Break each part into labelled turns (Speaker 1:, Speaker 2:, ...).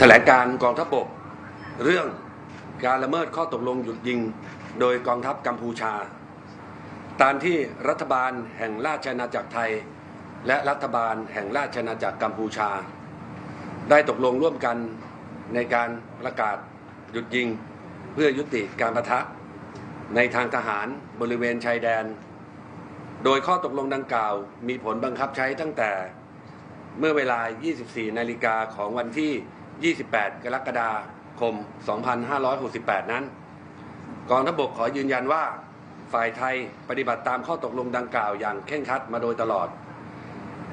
Speaker 1: แถลงการกองทัพบก เรื่องการละเมิดข้อตกลงหยุดยิง โดยกองทัพกัมพูชา ตามที่รัฐบาลแห่งราชอาณาจักรไทย และรัฐบาลแห่งราชอาณาจักรกัมพูชา ได้ตกลงร่วมกันในการประกาศหยุดยิง เพื่อยุติการประทะ ในทางทหารบริเวณชายแดน โดยข้อตกลงดังกล่าวมีผลบังคับใช้ตั้งแต่เมื่อเวลา 24 นาฬิกาของวันที่ 28 กรกฎาคม 2568 นั้นกองทัพบกขอยืนยันว่าฝ่ายไทยปฏิบัติตามข้อตกลงดังกล่าวอย่างเคร่งครัดมาโดยตลอด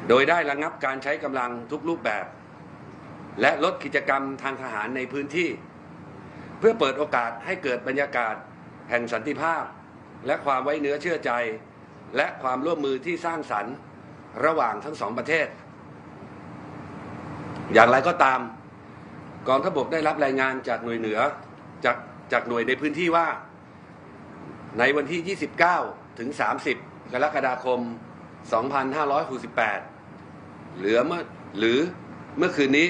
Speaker 1: โดยได้ระงับการใช้กำลังทุกรูปแบบ และลดกิจกรรมทางทหารในพื้นที่ เพื่อเปิดโอกาสให้เกิดบรรยากาศแห่งสันติภาพ และความไว้เนื้อเชื่อใจ และความร่วมมือที่สร้างสรรค์ระหว่างทั้งสองประเทศ อย่างไรก็ตาม กองทัพบกได้รับรายงานจากหน่วยเหนือจากจากหน่วยในพื้นที่ว่า ในวันที่ 29 ถึง 30 กรกฎาคม 2568 เหลือเมื่อหรือเมื่อคืนนี้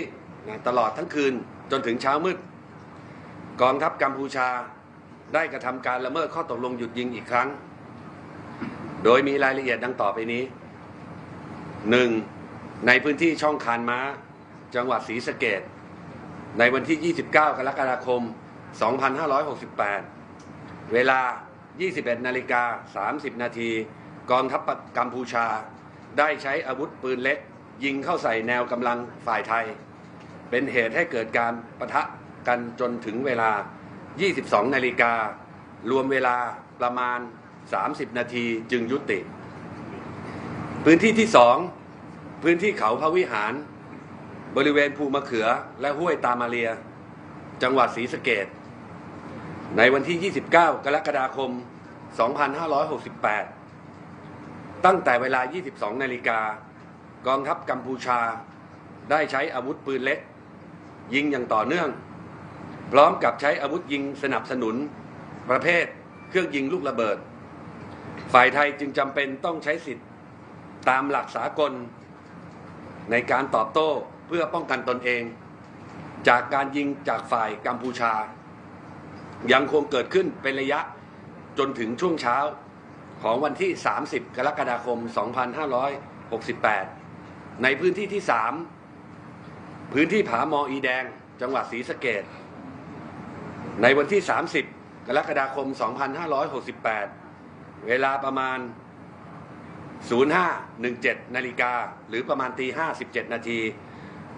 Speaker 1: นะตลอดทั้งคืนจนถึงเช้ามืด กองทัพกัมพูชาได้กระทำการละเมิดข้อตกลงหยุดยิงอีกครั้ง โดยมีรายละเอียดดังต่อไปนี้ 1. ในพื้นที่ช่องคานม้า จังหวัดศรีสะเกด ในวันที่ 29 กรกฎาคม 2568 เวลา 21 นาฬิกา 30 นาที กองทัพกัมพูชา ได้ใช้อาวุธปืนเล็ก ยิงเข้าใส่แนวกำลังฝ่ายไทย เป็นเหตุให้เกิดการปะทะกันจนถึงเวลา 22 นาฬิกา รวมเวลาประมาณ 30 นาทีจึงยุติ พื้นที่ที่ 2 พื้นที่เขาพระวิหาร บริเวณภูมะเขือและห้วยตามาเรีย จังหวัดศรีสะเกดในวันที่ 29 กรกฎาคม 2568 ตั้งแต่เวลา 22 นาฬิกากองทัพกัมพูชา ได้ใช้อาวุธปืนเล็ก ยิงอย่างต่อเนื่อง พร้อมกับใช้อาวุธยิงสนับสนุน ประเภทเครื่องยิงลูกระเบิด ฝ่ายไทยจึงจำเป็นต้องใช้สิทธิ์ตามหลักสากล ในการตอบโต้ พื่อป้องกันตนเอง จากการยิงจากฝ่ายกัมพูชา ยังคงเกิดขึ้นเป็นระยะจนถึงช่วงเช้าของวันที่ 30 กรกฎาคม 2568 ในพื้นที่ที่ 3 พื้นที่ผาหมออีแดง จังหวัดศรีสะเกดในวันที่ 30 กรกฎาคม 2568 เวลาประมาณ 0517 นาฬิกา หรือประมาณตี 57 นาที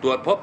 Speaker 1: ตรวจพบ